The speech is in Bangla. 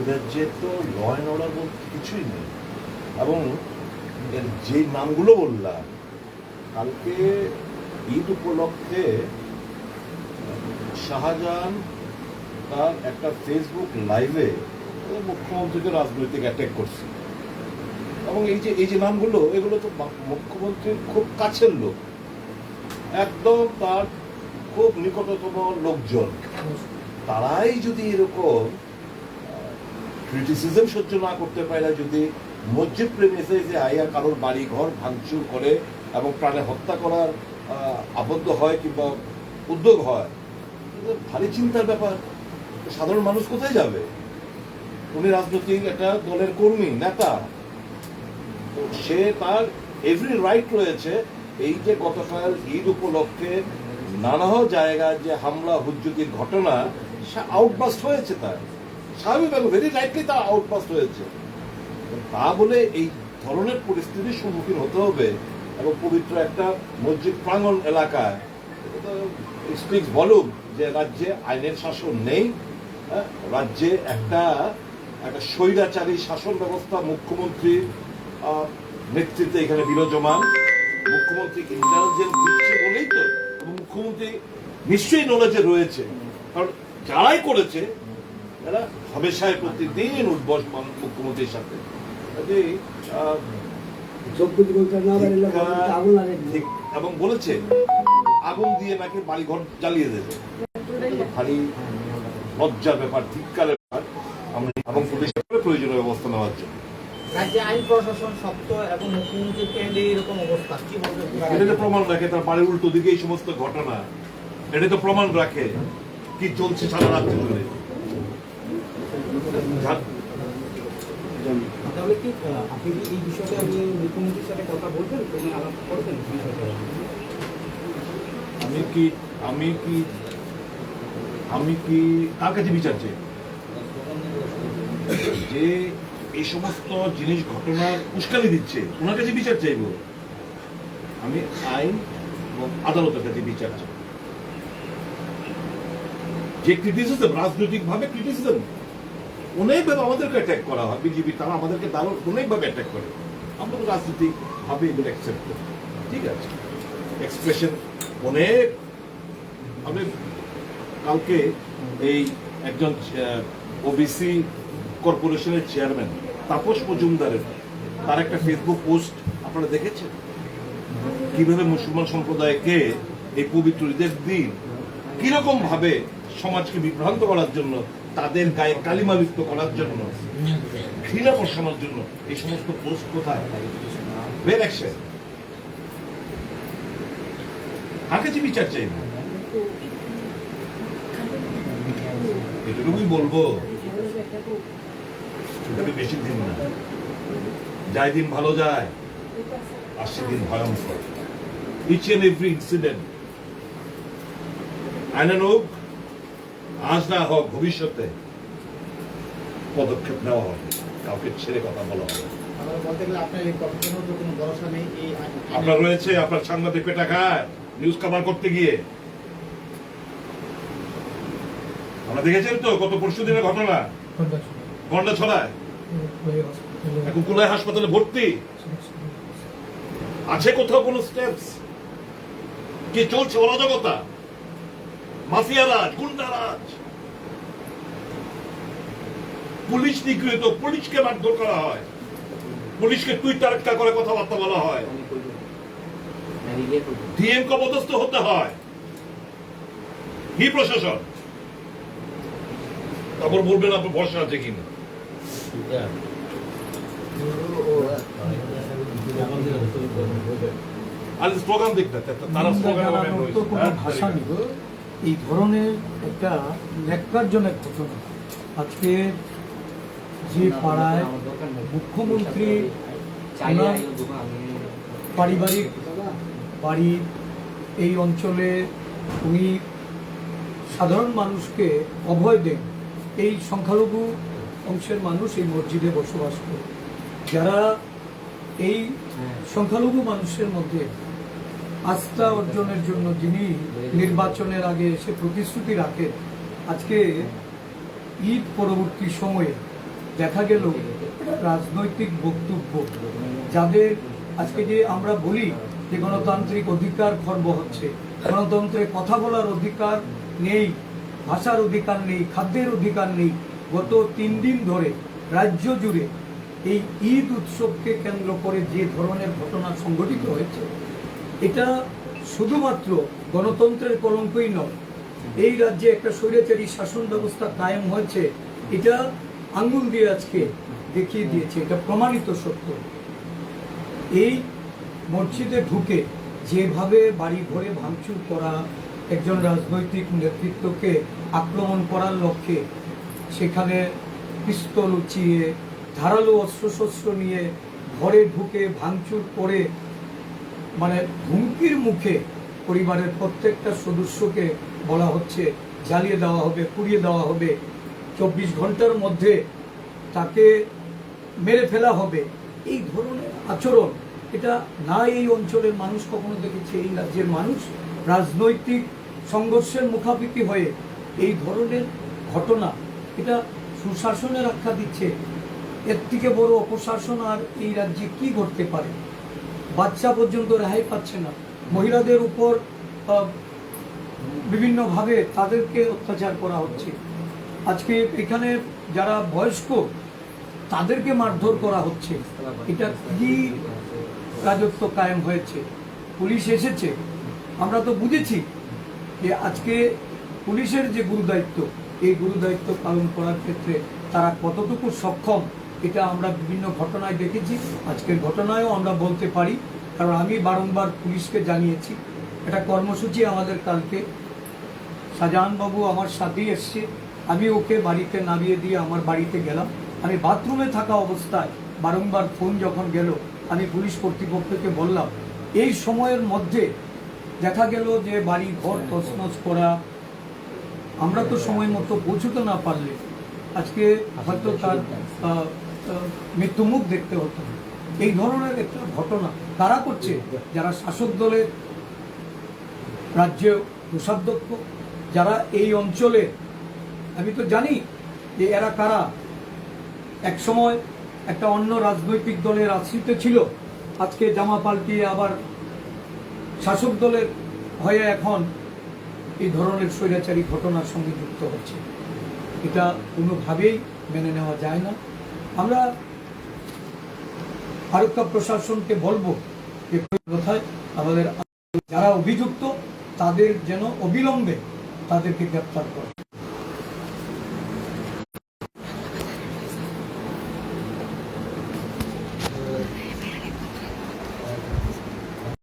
এদের যে তো ল অ্যান্ড অর্ডার বলতে কিছুই নেই, এবং যে নামগুলো বললাম, কালকে ঈদ উপলক্ষে শাহজাহান তার একটা ফেসবুক লাইভে মুখ্যমন্ত্রীকে রাজনৈতিক অ্যাটাক করছে। এবং এই যে এই যে নামগুলো, এগুলো তো মুখ্যমন্ত্রীর খুব কাছের লোক। একদম তার খুব নিকটতম লোকজন। তারাই যদি এরকম ক্রিটিসিজম সহ্য না করতে পারে যদি মসজিদ প্রেমিসে যে আইয়া কারোর বাড়ি ঘর ভাঙচুর করে এবং প্রাণে হত্যা করার আবদ্ধ হয় কিংবা উদ্যোগ হয় ভারী চিন্তার ব্যাপার। সাধারণ মানুষ কোথায় যাবে? উনি রাজনৈতিক একটা দলের কর্মী, নেতা। সে তার এভরি রাইট রয়েছে। এই যে গতকাল ঈদ উপলক্ষে নানা জায়গায় যে হামলা হুজ্জুতির ঘটনা, সে আউটবাস্ট হয়েছে তার। স্বাভাবিকভাবে ভেরি রাইটলি তা আউটবাস্ট হয়েছে। তা বলে এই ধরনের পরিস্থিতির সম্মুখীন হতে হবে এবং পবিত্র একটা মসজিদ প্রাঙ্গণ এলাকায় স্পিক্স বলুক যে রাজ্যে আইনের শাসন নেই হ্যাঁ, রাজ্যে একটা একটা স্বৈরাচারী শাসন ব্যবস্থা মুখ্যমন্ত্রী নেতৃত্বে এখানে বিরাজমান মুখ্যমন্ত্রী ইন্টেলিজেন্স দিচ্ছে বলেই তো মুখ্যমন্ত্রী নিশ্চয়ই নলেজে রয়েছে। কারণ যারাই করেছে এরা হামেশায় প্রতিদিন উদ্বস মুখ্যমন্ত্রীর সাথে। এবং বলেছে আগুন দিয়ে নাকি বাড়ি ঘর জ্বালিয়ে দেবে। ভারী লজ্জার ব্যাপার ধিক্কারের ব্যাপার। আমরা এবং পুলিশের প্রয়োজনীয় ব্যবস্থা নেওয়ার জন্য। রাজ্যে আইন প্রশাসন শক্ত এবং মুখ্যমন্ত্রীর কেন্দ্রে এরকম অবস্থা কি বলবেন এটা তো প্রমাণ রাখে তার বাড়ির উল্টো দিকে এই সমস্ত ঘটনা। এটা তো প্রমাণ রাখে কি চলছে সারা রাত্রি ধরে যা- তাহলে কি আপনি কি এই বিষয়টা আপনি মুখ্যমন্ত্রীর সাথে কথা বলবেন? কোনো আলাপ করবেন? আমি কি আমি কি আমি কি কার কাছে বিচার চাই? যে এই সমস্ত জিনিস ঘটনার উস্কানি দিচ্ছে, ওনার কাছে বিচার চাইব। আমি আইন এবং আদালতের কাছে বিচার চাই। যে ক্রিটিসিজম রাজনৈতিক ভাবে ক্রিটিসিজম অনেকভাবে আমাদেরকে অ্যাটাক করা হয় বিজেপি তারা আমাদেরকে দারুণ অনেকভাবে অ্যাটাক করে। আমরা তো রাজনৈতিক ভাবে এগুলো অ্যাকসেপ্ট করি। ঠিক আছে? এক্সপ্রেশন অনেক। আমি কালকে এই একজন ওবিসি কর্পোরেশনের চেয়ারম্যান তাপস মজুমদারের, তার একটা ফেসবুক পোস্ট আপনারা দেখেছেন? কীভাবে মুসলমান সম্প্রদায়কে এই পবিত্র ঈদের দিন কীরকম ভাবে সমাজকে বিভ্রান্ত করার জন্য তাদের গায়ে কালিমা লিপ্ত করার জন্য, ঘৃণা পোষানোর জন্য এই সমস্ত পোস্ট কোথায়? বের অ্যাকশন কাকে যে বিচার চাইব? এটুকুই বলব। বেশি দিন না। যাই দিন ভালো যায় আর সেদিন ভয়ঙ্কর। ইচ এন্ড এভরি ইনসিডেন্ট আইনান হোক আজ না হোক ভবিষ্যতে পদক্ষেপ নেওয়া হবে। কাউকে ছেড়ে কথা বলা হবে। আপনার রয়েছে আপনার সাংবাদিক পেটা খায় নিউজ কভার করতে গিয়ে। আমরা দেখেছেন তো গত পরশু দিনের ঘটনা। গন্ডা ছড়ায় এখন কুলাই হাসপাতালে ভর্তি। আছে কোথাও কোনো স্টেপস কি চলছে অরাজকতা? মাফিয়া রাজ গুন্ডা রাজ পুলিশ নিগৃহীত পুলিশকে মারধর করা হয়। পুলিশকে টুইটার একটা করে কথাবার্তা বলা হয়। ডিএম কপদস্থ হতে হয়। কি প্রশাসন। তারপর বলবেন আপনার ভরসা আছে কিনা? আর স্লোগান দেখতে তারা স্লোগান এই ধরনের একটা ন্যাক্কারজনক ঘটনা। আজকে যে পাড়ায় মুখ্যমন্ত্রী পারিবারিক বাড়ি এই অঞ্চলে উনি সাধারণ মানুষকে অভয় দেন। এই সংখ্যালঘু অংশের মানুষ এই মসজিদে বসবাস করে যারা এই সংখ্যালঘু মানুষের মধ্যে আস্থা অর্জনের জন্য যিনি নির্বাচনের আগে এসে প্রতিশ্রুতি রাখেন, আজকে ঈদ পরবর্তী সময়ে দেখা গেল রাজনৈতিক বক্তব্য, যাদের আজকে যে আমরা বলি যে গণতান্ত্রিক অধিকার খর্ব হচ্ছে, গণতন্ত্রে কথা বলার অধিকার নেই, ভাষার অধিকার নেই, খাদ্যের অধিকার নেই, গত তিন দিন ধরে রাজ্য জুড়ে এই ঈদ উৎসবকে কেন্দ্র করে যে ধরনের ঘটনা সংঘটিত হয়েছে এটা শুধুমাত্র গণতন্ত্রের কলঙ্কই নয়। এই রাজ্যে একটা স্বৈরাচারী শাসন ব্যবস্থা কায়েম হয়েছে, এটা আঙ্গুল দিয়ে আজকে দেখিয়ে দিয়েছে, এটা প্রমাণিত সত্য। এই মসজিদে ঢুকে যেভাবে বাড়ি ঘরে ভাঙচুর করা, একজন রাজনৈতিক নেতৃত্বকে আক্রমণ করার লক্ষ্যে সেখানে পিস্তল উঁচিয়ে, ধারালো অস্ত্রশস্ত্র নিয়ে ঘরে ঢুকে ভাঙচুর করে মানে হুমকির মুখে পরিবারের প্রত্যেকটা সদস্যকে বলা হচ্ছে, জ্বালিয়ে দেওয়া হবে, পুড়িয়ে দেওয়া হবে। চব্বিশ ঘণ্টার মধ্যে তাকে মেরে ফেলা হবে। এই ধরনের আচরণ, এটা না এই অঞ্চলের মানুষ কখনো দেখেছে। এই রাজ্যের মানুষ রাজনৈতিক সংঘর্ষের মুখাপেক্ষি হয়ে এই ধরনের ঘটনা, এটা সুশাসনের আখ্যা দিচ্ছে। এর থেকে বড় অপশাসন আর এই রাজ্যে কি ঘটতে পারে? বাচ্চা পর্যন্ত রেহাই পাচ্ছে না। মহিলাদের উপর বিভিন্নভাবে তাদেরকে অত্যাচার করা হচ্ছে। আজকে এখানে যারা বয়স্ক, তাদেরকে মারধর করা হচ্ছে। এটা কি রাজত্ব কায়েম হয়েছে? পুলিশ এসেছে। আমরা তো বুঝেছি যে আজকে পুলিশের যে গুরুদায়িত্ব, এই গুরুদায়িত্ব পালন করার ক্ষেত্রে তারা কতটুকু সক্ষম এটা আমরা বিভিন্ন ঘটনায় দেখেছি, আজকের ঘটনায়ও আমরা বলতে পারি। কারণ আমি বারংবার পুলিশকে জানিয়েছি। এটা কর্মসূচি আমাদের কালকে। শাহজাহানবাবু আমার সাথেই এসছে। আমি ওকে বাড়িতে নামিয়ে দিয়ে আমার বাড়িতে গেলাম। আমি বাথরুমে থাকা অবস্থায় বারংবার ফোন যখন গেল, আমি পুলিশ কর্তৃপক্ষকে বললাম, এই সময়ের মধ্যে দেখা গেল যে বাড়ি ঘর তছনছ করা, আমরা তো সময় মতো পৌঁছতে না পারলে, আজকে হয়তো তার মৃত্যুমুখ দেখতে হতো। এই ধরনের একটা ঘটনা তারা করছে, যারা শাসক দলের রাজ্যে কোষাধ্যক্ষ, যারা এই অঞ্চলে, আমি তো জানি যে এরা কারা। এক সময় একটা অন্য রাজনৈতিক দলের আশ্রিত ছিল, আজকে জামা পাল্টিয়ে আবার শাসক দলের হয়ে এখন এই ধরনের স্বৈরাচারী ঘটনার সঙ্গে যুক্ত হচ্ছে। এটা কোনোভাবেই মেনে নেওয়া যায় না। আমরা ফারুকা প্রশাসনকে বলব যে কোথায় আমাদের যারা অভিযুক্ত, তাদের যেন অবিলম্বে তাদেরকে গ্রেপ্তার করে।